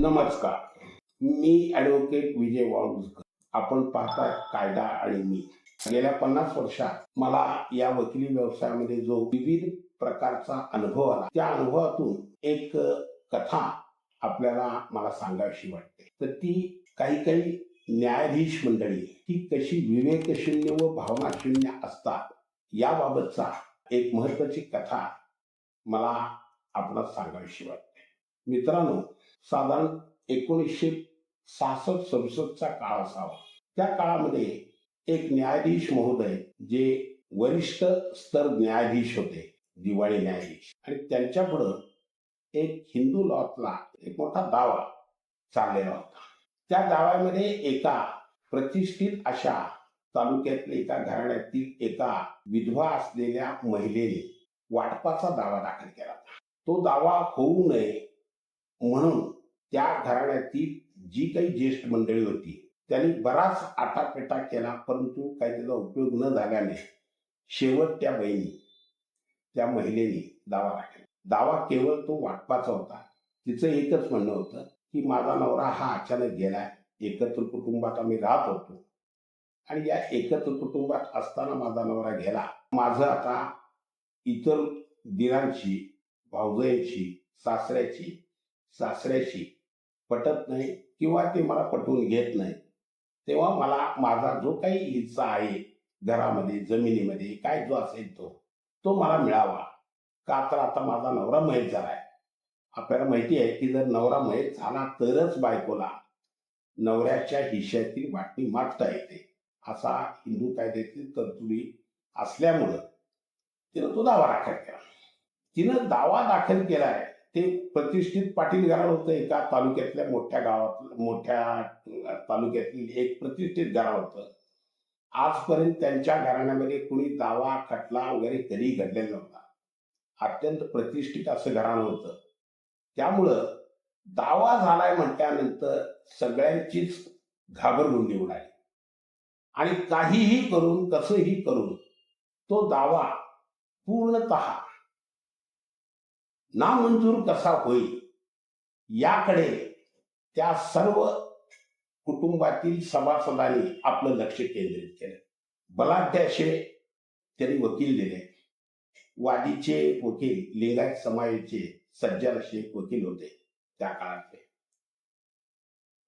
नमस्कार. मी ॲडव्होकेट विजय वाळुसकर आपण पाहताय कायदा आणि मी गेल्या पन्नास वर्षात मला या वकिली व्यवसायामध्ये जो विविध प्रकारचा अनुभव आला त्या अनुभवातून एक कथा आपल्याला मला सांगावीशी वाटते. तर ती काही काही न्यायाधीश मंडळी ही कशी विवेकशून्य व भावनाशून्य असतात याबाबतचा एक महत्वाची कथा मला आपणास सांगावीशी वाटते. मित्रांनो साधारण एकोणीसशे सहासष्ट सदुसष्टचा काळ असावा. त्या काळामध्ये एक न्यायाधीश महोदय जे वरिष्ठ स्तर न्यायाधीश होते दिवाळी न्यायाधीश. आणि त्यांच्या पुढं एक हिंदू लॉतला एक मोठा दावा चाललेला होता. त्या दाव्यामध्ये एका प्रतिष्ठित अशा तालुक्यातल्या एका घराण्यातील एका विधवा असलेल्या महिलेने वाटपाचा दावा दाखल केला होता. तो दावा होऊ नये म्हणून त्या घराण्यातील जी काही ज्येष्ठ मंडळी होती त्यांनी बराच आटापेटा केला परंतु काही त्याचा उपयोग न झाल्याने शेवट त्या बहिणी त्या महिलेने दावा राखला दावा केवळ तो वाटपाचा होता. तिचं एकच म्हणणं होतं की माझा नवरा हा अचानक गेलाय एकत्र कुटुंबात आम्ही राहत होतो. आणि या एकत्र कुटुंबात असताना माझा नवरा गेला. माझं आता इतर दिरांची भाऊजाईची सासऱ्याची सासऱ्याशी पटत नाही किंवा ते मला पटवून घेत नाही. तेव्हा मला माझा जो काही हिस्सा आहे घरामध्ये जमिनीमध्ये काय जो असेल तो तो मला मिळावा. का तर आता माझा नवरा मयत झालाय. आपल्याला माहिती आहे की जर नवरा मयत झाला तरच बायकोला नवऱ्याच्या हिश्यातील वाटणी मागता येते. असा हिंदू कायद्यातील तरतुदी असल्यामुळं तिनं तो दावा दाखल केला. तिनं दावा दाखल केलाय. ते प्रतिष्ठित पाटील घराणं होतं एका तालुक्यातल्या मोठ्या गावात मोठ्या तालुक्यातील एक प्रतिष्ठित घरा होतं. आजपर्यंत त्यांच्या घराण्यामध्ये कुणी दावा खटला वगैरे कधी घडलेला नव्हता. अत्यंत प्रतिष्ठित असं घराणं होतं. त्यामुळं दावा झालाय म्हटल्यानंतर सगळ्यांचीच घाबरगुंडी उडाली. आणि काहीही करून कसंही करून तो दावा पूर्णत नामंजूर कसा होईल? याकडे त्या सर्व कुटुंबातील सभासदांनी आपलं लक्ष केंद्रित केलं. बलाढ्य त्यांनी वकील दिले. वादीचे वकील लिंगायत समाजाचे सज्जन असे एक वकील होते त्या काळातले.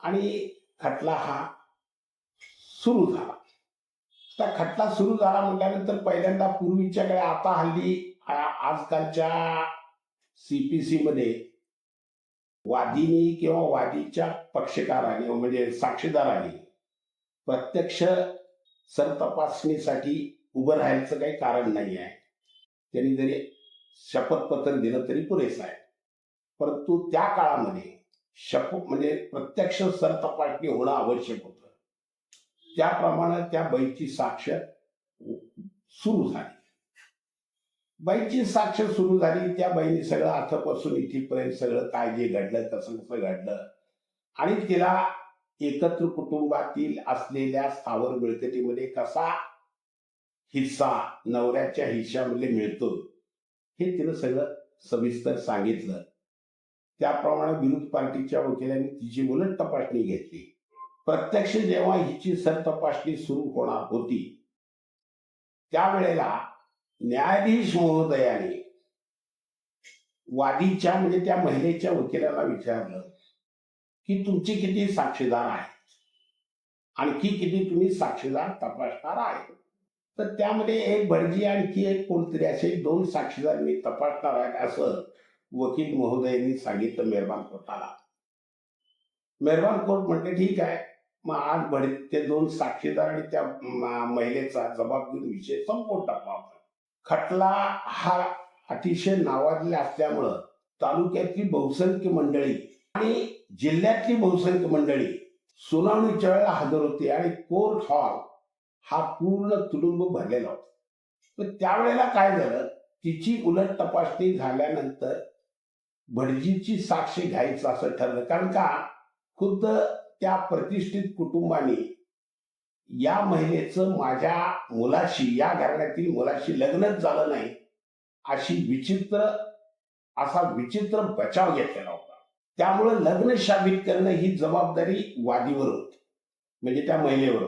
आणि खटला हा सुरू झाला. त्या खटला सुरू झाला म्हटल्यानंतर पहिल्यांदा पूर्वीच्याकडे आता हल्ली आजकालच्या सी सीपीसी मध्ये वादीनी किंवा वादीच्या पक्षकाराने म्हणजे साक्षीदाराने प्रत्यक्ष सरतपासणीसाठी उभं राहायचं काही कारण नाही आहे. त्यांनी जरी शपथपत्र दिलं तरी पुरेसं आहे. परंतु त्या काळामध्ये शप म्हणजे प्रत्यक्ष सरतपासणी होणं आवश्यक होतं. त्याप्रमाणे त्या बैची साक्ष सुरू झाली. बाईची साक्ष सुरू झाली. त्या बाईने सगळं आतापासून इथेपर्यंत सगळं काय जे घडलं कसं कसं घडलं. आणि तिला एकत्र कुटुंबातील असलेल्या स्थावर मिळकतीमध्ये कसा हिस्सा नवऱ्याच्या हिश्श्यामध्ये मिळतो हे तिनं सगळं सविस्तर सांगितलं. त्याप्रमाणे विरोध पार्टीच्या वकिलांनी तिची उलट तपासणी घेतली. प्रत्यक्ष जेव्हा हिची सर तपासणी सुरू होणार होती त्यावेळेला न्यायाधीश महोदयाने वादीच्या म्हणजे त्या महिलेच्या वकिलाला विचारलं की तुमचे किती साक्षीदार आहेत? आणखी किती तुम्ही साक्षीदार तपासणार आहे तर त्यामध्ये एक भटजी आणखी एक कोणतरी असे दोन साक्षीदार मी तपासणार आहेत असं वकील महोदयांनी सांगितलं मेहरबान कोर्टाला. मेहरबान कोर्ट म्हणते ठीक आहे. मग आज भड ते दोन साक्षीदार आणि त्या महिलेचा जबाबदारी विषय संपवून टाकू आपण. खटला हा अतिशय नावाजला असल्यामुळं तालुक्यातली बहुसंख्य मंडळी आणि जिल्ह्यातली बहुसंख्य मंडळी सुनावणीच्या वेळेला हजर होती आणि कोर्ट हॉल हा पूर्ण तुडुंब भरलेला होता. तर त्यावेळेला काय झालं? तिची उलट तपासणी झाल्यानंतर भटजीची साक्ष घ्यायचं असं ठरलं. कारण का? खुद्द त्या प्रतिष्ठित कुटुंबाने या महिलेचं माझ्या मुलाशी या घराण्यातील मुलाशी लग्नच झालं नाही अशी विचित्र असा विचित्र बचाव घेतलेला होता. त्यामुळं लग्न शाबित करणं ही जबाबदारी वादीवर होती म्हणजे त्या महिलेवर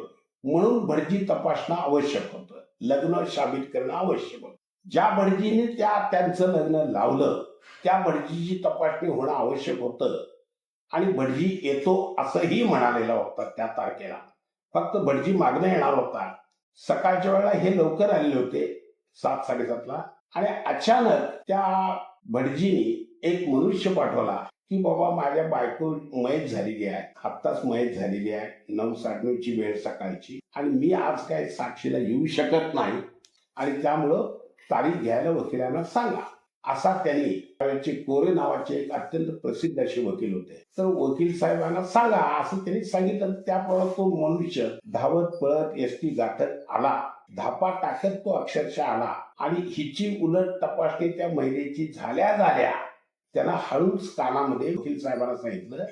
म्हणून भटजी तपासणं आवश्यक होतं लग्न शाबित करणं आवश्यक होतं. ज्या भटजीने त्या त्यांचं लग्न लावलं त्या भटजीची तपासणी होणं आवश्यक होतं. आणि भटजी येतो असंही म्हणालेला होता त्या तारखेला. फक्त भटजी मागणं येणार होता. सकाळच्या वेळेला हे लवकर आलेले होते सात साडेसातला. आणि अचानक त्या भटजीने एक मनुष्य पाठवला की बाबा माझ्या बायको मयत झालेली आहे आत्ताच मयत झालेली आहे नऊ साडेनऊची वेळ सकाळची. आणि मी आज काय साक्षीला येऊ शकत नाही. आणि त्यामुळं तारीख घ्यायला वकिलांना सांगा. असा त्यांनी कोरे नावाचे एक अत्यंत प्रसिद्ध असे वकील होते. तर वकील साहेबांना सांगा असं त्यांनी सांगितलं त्याप्रमाणे तो मनुष्य धावत पळत एस टी गाठत आला. धापा टाकत तो अक्षरशः आला. आणि हिची उलट तपासणी त्या महिलेची झाल्या झाल्या त्यांना हळूच कानामध्ये वकील साहेबांना सांगितलं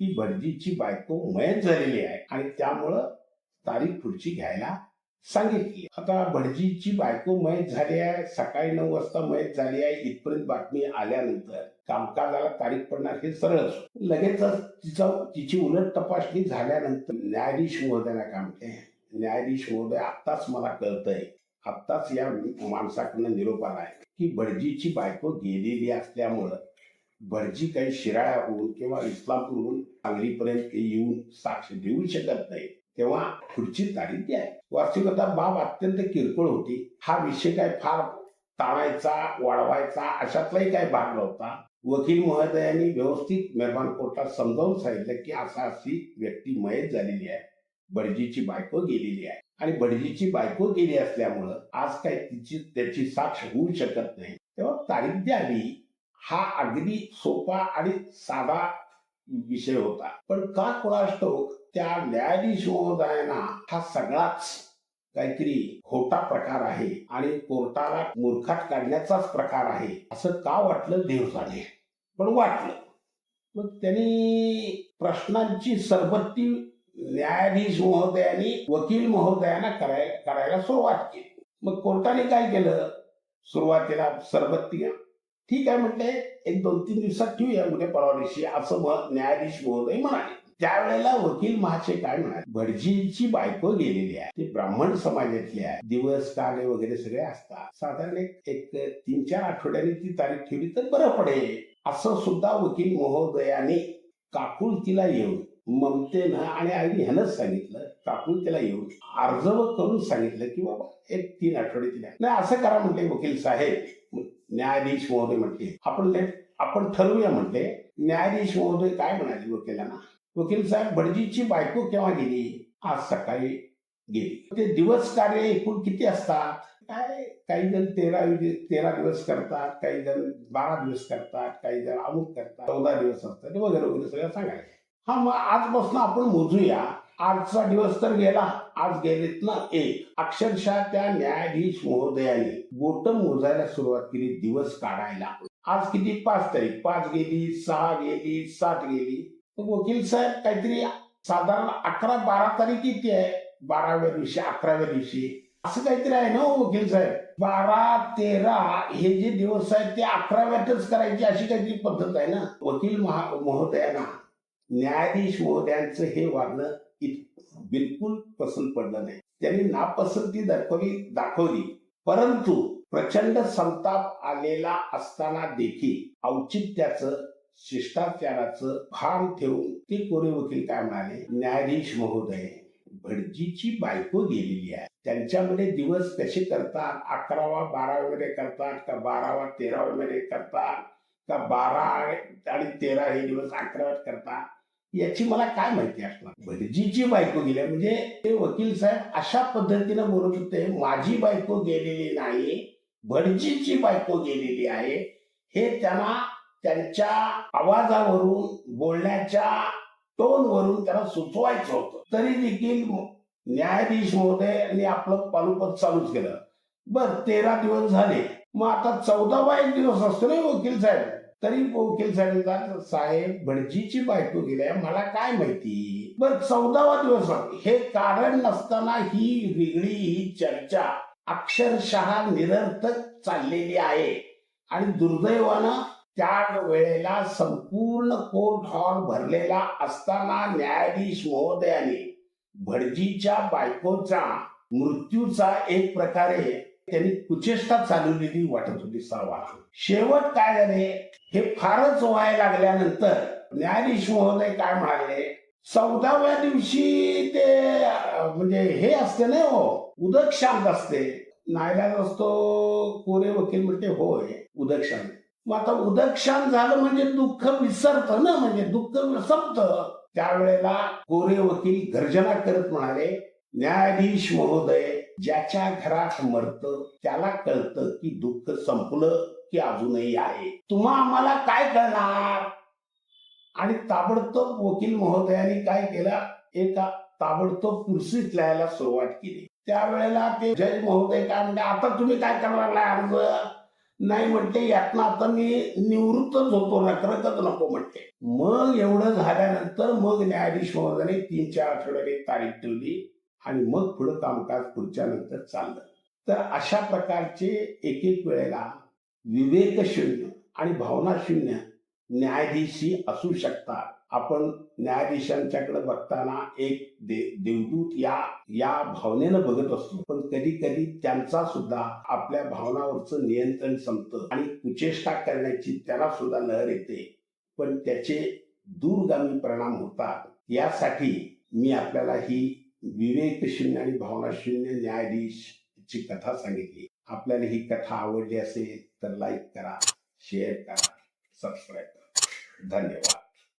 की भटजीची बायको मयत झालेली आहे आणि त्यामुळं तारीख पुढची घ्यायला सांगितली. आता भटजीची बायको मयत झाली आहे. सकाळी नऊ वाजता मयत झाली आहे. इथपर्यंत बातमी आल्यानंतर कामकाजाला तारीख पडणार हे सरळ लगेचच तिचा तिची उलट तपासणी झाल्यानंतर न्यायाधीश महोदयाला काम केले. न्यायाधीश महोदय आत्ताच मला कळतंय. आत्ताच या माणसाकडनं निरोप आहे की भटजीची बायको गेलेली असल्यामुळं भटजी काही शिराळ्याहून किंवा इस्लामपूरहून सांगलीपर्यंत येऊन साक्ष देऊ शकत नाही तेव्हा पुढची तारीख आहे. वास्तविकता बाब अत्यंत किरकोळ होती. हा विषय काय फार ताणायचा वाढवायचा अशातलाही काही भाग नव्हता. वकील महोदयांनी व्यवस्थित मेहरबान कोर्टात समजावून सांगितलं की असा अशी व्यक्ती मयत झालेली आहे. बडजीची बायको गेलेली आहे. आणि बडजीची बायको गेली असल्यामुळं आज काय तिची त्याची साक्ष होऊ शकत नाही. तेव्हा तारीख द्यावी हा अगदी सोपा आणि साधा विषय होता. पण का कोणास त्या न्यायाधीश महोदयांना हा सगळाच काहीतरी खोटा प्रकार आहे आणि कोर्टाला मूर्खात काढण्याचाच प्रकार आहे. असं का वाटलं? देवसाने पण वाटलं. मग त्यांनी प्रश्नांची सरबत्ती न्यायाधीश महोदयांनी वकील महोदयांना करायला करायला सुरुवात केली. मग कोर्टाने काय केलं? सुरुवातीला सरबत्ती ठीक आहे म्हटले एक दोन तीन दिवसात ठेवूया. उद्या परवा दिवशी असं मत न्यायाधीश महोदय म्हणाले. त्यावेळेला वकील महाशय काय म्हणाले भटजीची बायको गेलेली आहे. ती ब्राह्मण समाजातली आहे. दिवस काळे वगैरे सगळे असतात. साधारण एक एक तीन चार आठवड्यांनी ती तारीख ठेवली तर बरं पडेल. असं सुद्धा वकील महोदयाने काकुळतीला येऊन ममतेनं आणि आईने ह्यानंच सांगितलं. काकुळतीला येऊन अर्ज करून सांगितलं की बाबा एक तीन आठवडे तिला नाही असं करा म्हणते वकील साहेब. न्यायाधीश महोदय म्हटले. आपण आपण ठरवूया म्हटले. न्यायाधीश महोदय काय म्हणाले वकिलांना? वकील साहेब भटजीची बायको केव्हा गेली? आज सकाळी गेली. ते दिवस कार्य एकूण किती असतात? काय काही जण तेरा तेरा दिवस करतात काही जण बारा दिवस करतात काही जण अमुक करतात चौदा दिवस असतात वगैरे वगैरे सगळं सांगायचं. हा मग आजपासून आपण मोजूया. आजचा दिवस तर गेला. आज गेलेत ना एक. अक्षरशः त्या न्यायाधीश महोदयाने बोट मोजायला सुरुवात केली दिवस काढायला. आज किती? पाच तारीख. पाच गेली सहा गेली सात गेली. वकील साहेब काहीतरी साधारण अकरा बारा तारीख किती आहे? बाराव्या दिवशी अकराव्या दिवशी. असं काहीतरी आहे ना हो वकील साहेब? बारा तेरा हे जे दिवस आहेत ते अकराव्यातच करायची अशी काहीतरी पद्धत आहे ना? वकील महा महोदयांना न्यायाधीश महोदयांचं हे वागणं बिलकुल पसंत पडलं नाही. त्यांनी नापसंती दाखवली दाखवली. परंतु प्रचंड संताप आलेला असताना देखील औचित्याचं शिष्टाचाराचं भान ठेवून ते कोरे वकील काय म्हणाले? न्यायाधीश महोदय भटजीची बायको गेलेली आहे. त्यांच्यामध्ये दिवस कसे करतात? अकरावा बाराव्यामध्ये करतात का बारावा तेराव्यामध्ये करतात का बारा आणि तेरा हे दिवस अकराव्यात करतात? याची मला काय माहिती असणार? म्हणजे भटजीची बायको गेल्या म्हणजे ते वकील साहेब अशा पद्धतीनं बोलत होते माझी बायको गेलेली नाही भटजीची बायको गेलेली आहे. हे त्यांना त्यांच्या आवाजावरून बोलण्याच्या टोनवरून त्यांना सुचवायचं होतं. तरी देखील न्यायाधीश महोदयांनी आपलं पालुपद चालूच केलं. बर तेरा दिवस झाले. मग आता चौदावा एक दिवस असतो ना वकील साहेब? तरी वकील साहेब साहेब भटजीची बायको गेल्या मला काय माहिती? बर चौदावा दिवस हे कारण नसताना ही वेगळी ही चर्चा अक्षरशः निरर्थक चाललेली आहे. आणि दुर्दैवानं त्या वेळेला संपूर्ण कोर्ट हॉल भरलेला असताना न्यायाधीश महोदयाने भटजीच्या बायकोचा मृत्यूचा एक प्रकारे त्यांनी कुचेष्टा चालवलेली वाटत होती सर्वांना शेवट काय झाले? हे फारच व्हायला लागल्यानंतर न्यायाधीश महोदय काय म्हणाले? चौदाव्या दिवशी ते म्हणजे हे असते ना हो उदक शांत असते. नायलाज असतो कोरे वकील म्हणते होय उदक शांत मग आता उदक शांत झालं म्हणजे दुःख विसरतं ना म्हणजे दुःख संपत त्यावेळेला कोरे वकील गर्जना करत म्हणाले न्यायाधीश महोदय ज्याच्या घरात मरत त्याला कळतं की दुःख संपलं की अजूनही आहे. तुम्हा आम्हाला काय करणार? आणि ताबडतोब वकील महोदयाने काय केलं? एका ताबडतोब कुर्सीत लिहायला सुरुवात केली. त्यावेळेला ते जज महोदय काय म्हणते आता तुम्ही काय करणार नाही अर्ज नाही म्हणते यातनं आता मी निवृत्तच होतो नकरतच नको म्हणते मग एवढं झाल्यानंतर मग न्यायाधीश महोदयाने तीन चार आठवड्याने तारीख ठेवली. आणि मग पुढं कामकाज पुढच्या नंतर चाललं. तर अशा प्रकारचे एक एक वेळेला विवेकशून्य आणि भावनाशून्य न्यायाधीशी असू शकतात. आपण न्यायाधीशांच्याकडे बघताना एक दे देवदूत या या भावनेनं बघत असतो. पण कधी कधी त्यांचा सुद्धा आपल्या भावनावरचं नियंत्रण संपतं आणि कुचेष्टा करण्याची त्याला सुद्धा लहर येते. पण त्याचे दूरगामी परिणाम होतात. यासाठी मी आपल्याला ही विवेकशून्य आणि भावनाशून्य न्यायाधीश ची कथा सांगितली. आपल्याला ही कथा आवडली असेल तर लाईक करा शेअर करा सबस्क्राईब करा. धन्यवाद.